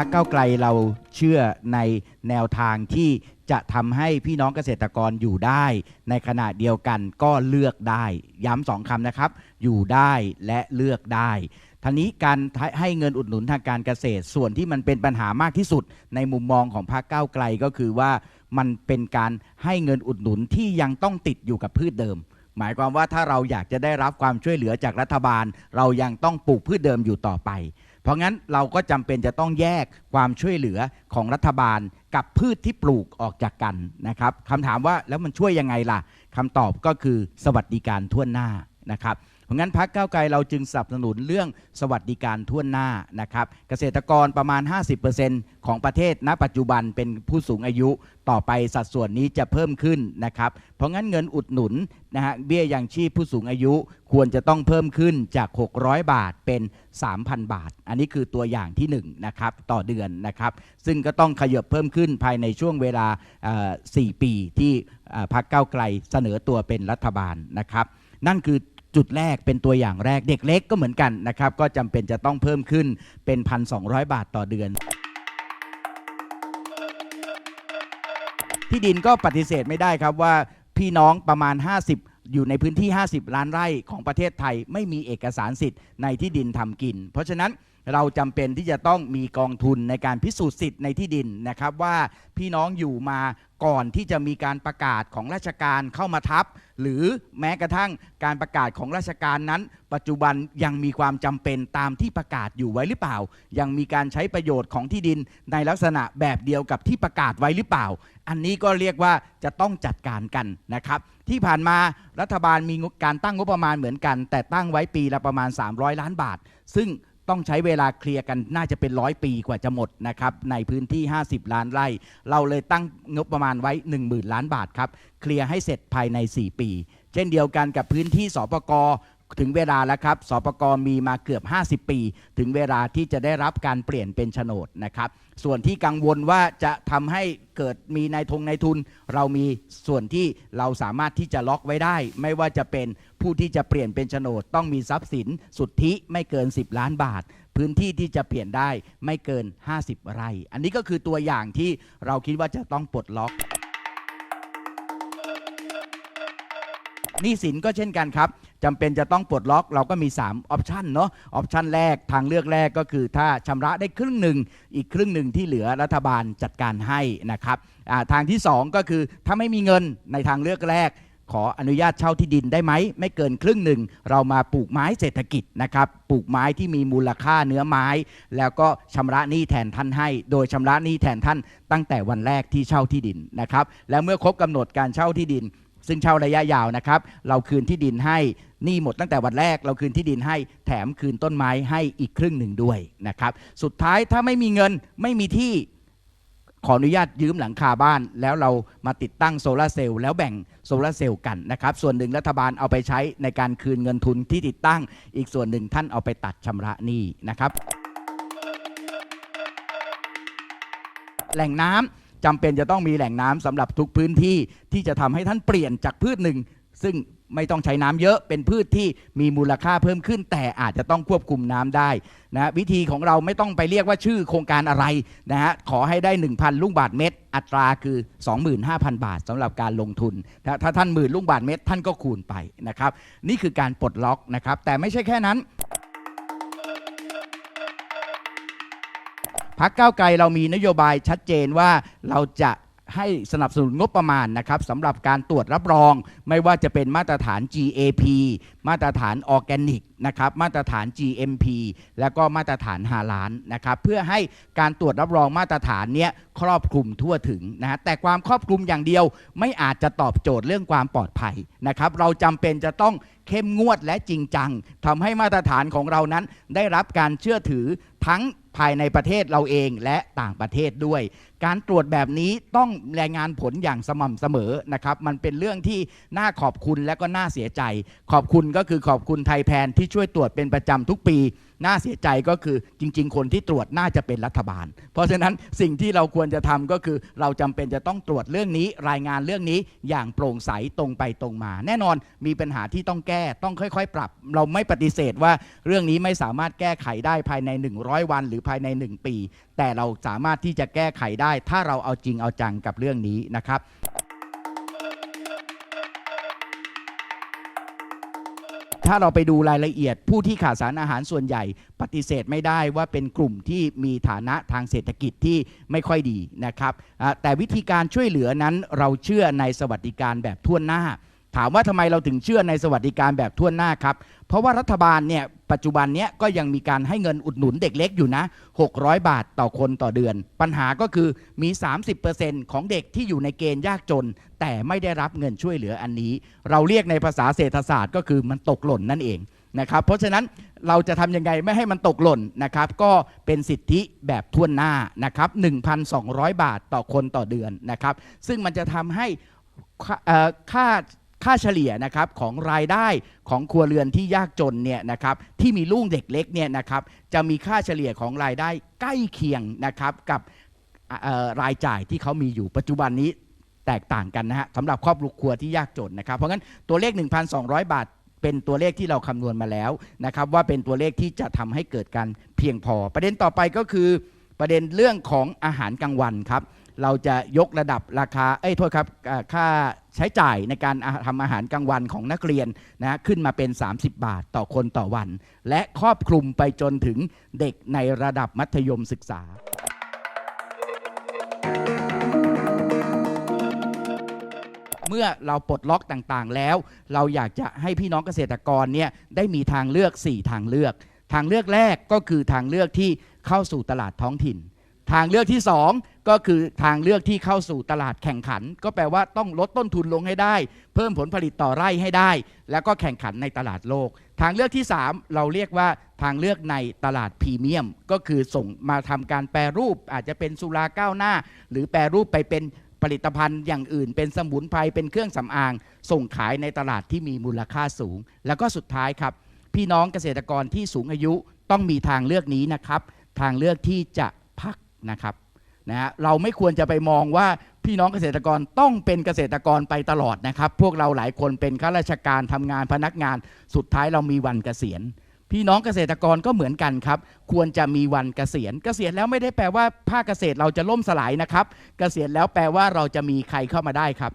รรคก้าไกลเราเชื่อในแนวทางที่จะทำให้พี่น้องเกษตรกรอยู่ได้ ในขณะเดียวกันก็เลือกได้ ย้ำสองคำนะครับ อยู่ได้และเลือกได้ทีนี้การให้เงินอุดหนุนทางการเกษตรส่วนที่มันเป็นปัญหามากที่สุด ในมุมมองของพรรคก้าวไกลก็คือว่ามันเป็นการให้เงินอุดหนุนที่ยังต้องติดอยู่กับพืชเดิม หมายความว่าถ้าเราอยากจะได้รับความช่วยเหลือจากรัฐบาล เรายังต้องปลูกพืชเดิมอยู่ต่อไป เพราะงั้นเราก็จำเป็นจะต้องแยกความช่วยเหลือของรัฐบาลกับพืชที่ปลูกออกจากกันนะครับคำถามว่าแล้วมันช่วยยังไงล่ะคำตอบก็คือสวัสดิการทั่วหน้านะครับ ราะงั้นพักเก้าไกลเราจึงสนับสนุนเรื่องสวัสดิการทั่วหน้านะครับ เกษตรกรประมาณ 50%ของประเทศณปัจจุบันเป็นผู้สูงอายุต่อไปสัดส่วนนี้จะเพิ่มขึ้นนะครับ เพราะงั้นเงินอุดหนุนนะฮะเบี้ยยังชีพผู้สูงอายุควรจะต้องเพิ่มขึ้นจาก 600 บาทเป็น 3,000 บาท อันนี้คือตัวอย่างที่1นะครับต่อเดือนนะครับ ซึ่งก็ต้องขยับเพิ่มขึ้นภายในช่วงเวลาเอ่อ4ปีที่พรรคก้าวไกลเสนอตัวเป็นรัฐบาลนะครับ นั่นคือ จุดแรกเป็นตัวอย่างแรกเด็กเล็กก็เหมือนกันนะครับ ก็จำเป็นจะต้องเพิ่มขึ้นเป็น 1,200 บาทต่อเดือน ที่ดินก็ปฏิเสธไม่ได้ครับว่าพี่น้องประมาณ 50อยู่ในพื้นที่ 50 ล้านไร่ของประเทศไทย ไม่มีเอกสารสิทธิ์ในที่ดินทำกิน เพราะฉะนั้นเราจำเป็นที่จะต้องมีกองทุนในการพิสูจน์สิทธิ์ในที่ดินนะครับว่าพี่น้องอยู่มา ก่อนที่จะมีการประกาศของราชการเข้ามาทับ หรือแม้กระทั่งการประกาศของราชการนั้น ปัจจุบันยังมีความจำเป็นตามที่ประกาศอยู่ไว้หรือเปล่า ยังมีการใช้ประโยชน์ของที่ดินในลักษณะแบบเดียวกับที่ประกาศไว้หรือเปล่า อันนี้ก็เรียกว่าจะต้องจัดการกันนะครับ ที่ผ่านมารัฐบาลมีการตั้งงบประมาณเหมือนกัน แต่ตั้งไว้ปีละประมาณ 300 ล้านบาท ซึ่ง ต้องใช้เวลาเคลียร์กันน่าจะเป็นร้อยปีกว่าจะหมดนะครับในพื้นที่ 50 ล้านไร่ เราเลยตั้งงบประมาณไว้ 10,000 ล้านบาทครับ เคลียร์ให้เสร็จภายใน 4 ปี เช่นเดียวกันกับพื้นที่สปก ถึงเวลาแล้วครับ สปกมีมาเกือบ 50 ปี ถึงเวลาที่จะได้รับการเปลี่ยนเป็นโฉนดนะครับ ส่วนที่กังวลว่าจะทำให้เกิดมีนายทงนายทุน เรามีส่วนที่เราสามารถที่จะล็อกไว้ได้ ไม่ว่าจะเป็นผู้ที่จะเปลี่ยนเป็นโฉนด ต้องมีทรัพย์สินสุทธิไม่เกิน 10 ล้านบาท พื้นที่ที่จะเปลี่ยนได้ไม่เกิน 50 ไร่ อันนี้ก็คือตัวอย่างที่เราคิดว่าจะต้องปลดล็อก หนี้สินก็เช่นกันครับจำเป็นจะต้องปลดล็อกเราก็มี 3 ออปชันเนาะออปชันแรกทางเลือกแรกก็คือถ้าชำระได้ครึ่งหนึ่ง อีกครึ่งหนึ่งที่เหลือรัฐบาลจัดการให้นะครับทางที่ 2 ก็คือถ้าไม่มีเงินในทางเลือกแรก ขออนุญาตเช่าที่ดินได้ไหม ไม่เกินครึ่งหนึ่ง เรามาปลูกไม้เศรษฐกิจนะครับปลูกไม้ที่มีมูลค่าเนื้อไม้ แล้วก็ชำระหนี้แทนท่านให้ โดยชำระหนี้แทนท่านตั้งแต่วันแรกที่เช่าที่ดินนะครับและเมื่อครบกำหนดการเช่าที่ดิน ซึ่งเช่าระยะยาวนะครับ เราคืนที่ดินให้นี้หมดตั้งแต่วันแรก เราคืนที่ดินให้แถมคืนต้นไม้ให้อีกครึ่งหนึ่งด้วยนะครับ สุดท้ายถ้าไม่มีเงินไม่มีที่ขออนุญาตยืมหลังคาบ้าน แล้วเรามาติดตั้งโซลาร์เซลล์แล้วแบ่งโซลาร์เซลล์กันนะครับ ส่วนหนึ่งรัฐบาลเอาไปใช้ในการคืนเงินทุนที่ติดตั้ง อีกส่วนหนึ่งท่านเอาไปตัดชำระหนี้นะครับ แหล่งน้ำ จำเป็นจะต้องมีแหล่งน้ำสำหรับทุกพื้นที่ที่จะทำให้ท่านเปลี่ยนจากพืชหนึ่ง ซึ่งไม่ต้องใช้น้ำเยอะเป็นพืชที่มีมูลค่าเพิ่มขึ้น แต่อาจจะต้องควบคุมน้ำได้นะวิธีของเราไม่ต้องไปเรียกว่าชื่อโครงการอะไรนะฮะขอให้ได้ 1,000 ลูกบาทเมตร อัตราคือ 25,000 บาทสำหรับการลงทุนถถ้าท่านหมื่นลูกบาทเมตร ท่านก็คูณไปนะครับนี่คือการปลดล็อกนะครับแต่ไม่ใช่แค่นั้น พักเก้าไกลเรามีนโยบายชัดเจนว่าเราจะให้สนับสนุนงบประมาณนะครับสำหรับการตรวจรับรอง ไม่ว่าจะเป็นมาตรฐาน GAP มาตรฐานออร์แกนิกนะครับมาตรฐาน GMP แล้วก็มาตรฐานฮาลานนะครับเพื่อให้การตรวจรับรองมาตรฐานเนี้ยครอบคลุมทั่วถึงนะฮะแต่ความครอบคลุมอย่างเดียวไม่อาจจะตอบโจทย์เรื่องความปลอดภัยนะครับเราจำเป็นจะต้องเข้มงวดและจริงจังทำให้มาตรฐานของเรานั้นได้รับการเชื่อถือทั้ง ภายในประเทศเราเองและต่างประเทศด้วย การตรวจแบบนี้ต้องรายงานผลอย่างสม่ำเสมอนะครับ มันเป็นเรื่องที่น่าขอบคุณและก็น่าเสียใจ ขอบคุณก็คือขอบคุณไทยแพนที่ช่วยตรวจเป็นประจำทุกปี น่าเสียใจก็คือจริง ๆ คนที่ตรวจน่าจะเป็นรัฐบาล เพราะฉะนั้นสิ่งที่เราควรจะทำก็คือ เราจำเป็นจะต้องตรวจเรื่องนี้ รายงานเรื่องนี้อย่างโปร่งใสตรงไปตรงมา แน่นอนมีปัญหาที่ต้องแก้ต้องค่อย ๆ ปรับ เราไม่ปฏิเสธว่าเรื่องนี้ไม่สามารถแก้ไขได้ภายใน 100 วัน หรือภายใน 1 ปี แต่เราสามารถที่จะแก้ไขได้ ถ้าเราเอาจริงเอาจังกับเรื่องนี้นะครับ ถ้าเราไปดูรายละเอียด ผู้ที่ขาดสารอาหารส่วนใหญ่ ปฏิเสธไม่ได้ว่าเป็นกลุ่มที่มีฐานะทางเศรษฐกิจที่ไม่ค่อยดีนะครับแต่วิธีการช่วยเหลือนั้นเราเชื่อในสวัสดิการแบบทั่วหน้า ถามว่าทำไมเราถึงเชื่อในสวัสดิการแบบทั่วหน้าครับ เพราะว่ารัฐบาลเนี่ยปัจจุบันเนี้ยก็ยังมีการให้เงินอุดหนุนเด็กเล็กอยู่นะ 600 บาทต่อคนต่อเดือน ปัญหาก็คือมี 30%ของเด็กที่อยู่ในเกณฑ์ยากจน แต่ไม่ได้รับเงินช่วยเหลืออันนี้ เราเรียกในภาษาเศรษฐศาสตร์ก็คือมันตกหล่นนั่นเองนะครับเพราะฉะนั้นเราจะทำยังไงไม่ให้มันตกหล่นนะครับ ก็เป็นสิทธิแบบทั่วหน้านะครับ 1,200 บาทต่อคนต่อเดือนนะครับ ซึ่งมันจะทำให้ค่า ค่าเฉลี่ยนะครับของรายได้ของครัวเรือนที่ยากจนเนี่ยนะครับที่มีลูกเด็กเล็กเนี่ยนะครับจะมีค่าเฉลี่ยของรายได้ใกล้เคียงนะครับกับรายจ่ายที่เขามีอยู่ปัจจุบันนี้แตกต่างกันนะฮะสำหรับครอบครัวที่ยากจนนะครับ เพราะงั้นตัวเลข 1,200 บาทเป็นตัวเลขที่เราคำนวณมาแล้วนะครับว่าเป็นตัวเลขที่จะทำให้เกิดการเพียงพอ ประเด็นต่อไปก็คือประเด็นเรื่องของอาหารกลางวันครับ เราจะยกระดับราคา เอ้ยโทษครับค่าใช้จ่ายในการทำอาหารกลางวันของนักเรียนนะขึ้นมาเป็น 30 บาทต่อคนต่อวัน และครอบคลุมไปจนถึงเด็กในระดับมัธยมศึกษา เมื่อเราปลดล็อกต่างๆแล้ว เราอยากจะให้พี่น้องเกษตรกรเนี่ยได้มีทางเลือก 4 ทางเลือก ทางเลือกแรกก็คือทางเลือกที่เข้าสู่ตลาดท้องถิ่น ทางเลือกที่ 2 ก็คือทางเลือกที่เข้าสู่ตลาดแข่งขัน ก็แปลว่าต้องลดต้นทุนลงให้ได้ เพิ่มผลผลิตต่อไร่ให้ได้ แล้วก็แข่งขันในตลาดโลก ทางเลือกที่ 3 เราเรียกว่าทางเลือกในตลาดพรีเมียม ก็คือส่งมาทำการแปรรูป อาจจะเป็นสุราก้าวหน้า หรือแปรรูปไปเป็นผลิตภัณฑ์อย่างอื่น เป็นสมุนไพรเป็นเครื่องสำอาง ส่งขายในตลาดที่มีมูลค่าสูง แล้วก็สุดท้ายครับ พี่น้องเกษตรกรที่สูงอายุต้องมีทางเลือกนี้นะครับ ทางเลือกที่จะพักนะครับ นะฮะเราไม่ควรจะไปมองว่าพี่น้องเกษตรกรต้องเป็นเกษตรกรไปตลอดนะครับ พวกเราหลายคนเป็นข้าราชการทำงานพนักงาน สุดท้ายเรามีวันเกษียณ พี่น้องเกษตรกรก็เหมือนกันครับ ควรจะมีวันเกษียณ เกษียณแล้วไม่ได้แปลว่าภาคเกษตรเราจะล่มสลายนะครับ เกษียณแล้วแปลว่าเราจะมีใครเข้ามาได้ครับ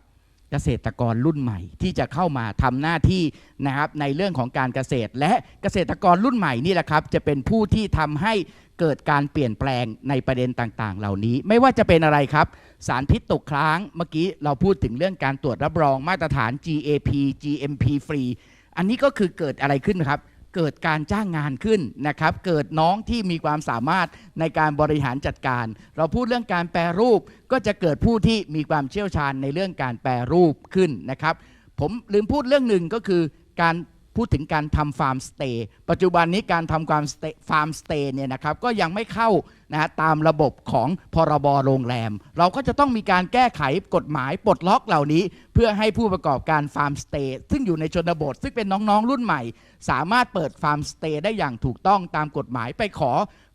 เกษตรกรรุ่นใหม่ ที่จะเข้ามาทำหน้าที่นะครับในเรื่องของการเกษตร และเกษตรกรรุ่นใหม่นี่แหละครับ จะเป็นผู้ที่ทำให้เกิดการเปลี่ยนแปลงในประเด็นต่างๆ เหล่านี้ ไม่ว่าจะเป็นอะไรครับ สารพิษตกค้างเมื่อกี้เราพูดถึงเรื่องการตรวจรับรองมาตรฐาน GAP GMP free อันนี้ก็คือเกิดอะไรขึ้นครับ เกิดการจ้างงานขึ้นนะครับ เกิดน้องที่มีความสามารถในการบริหารจัดการ เราพูดเรื่องการแปรรูปก็จะเกิดผู้ที่มีความเชี่ยวชาญในเรื่องการแปรรูปขึ้นนะครับ ผมลืมพูดเรื่องหนึ่งก็คือการ พูดถึงการทำฟาร์มสเตย์ปัจจุบันนี้การทำความฟาร์มสเตย์เนี่ยนะครับก็ยังไม่เข้านะฮะตามระบบของพรบโรงแรม เราก็จะต้องมีการแก้ไขกฎหมายปลดล็อกเหล่านี้ เพื่อให้ผู้ประกอบการฟาร์มสเตย์ซึ่งอยู่ในชนบท ซึ่งเป็นน้องๆรุ่นใหม่ สามารถเปิดฟาร์มสเตย์ได้อย่างถูกต้องตามกฎหมายไปขอ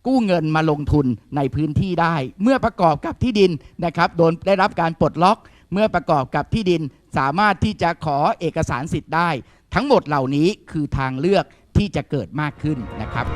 กู้เงินมาลงทุนในพื้นที่ได้ เมื่อประกอบกับที่ดินนะครับโดนได้รับการปลดล็อก เมื่อประกอบกับที่ดินสามารถที่จะขอเอกสารสิทธิ์ได้ ทั้งหมดเหล่านี้คือทางเลือกที่จะเกิดมากขึ้นนะครับ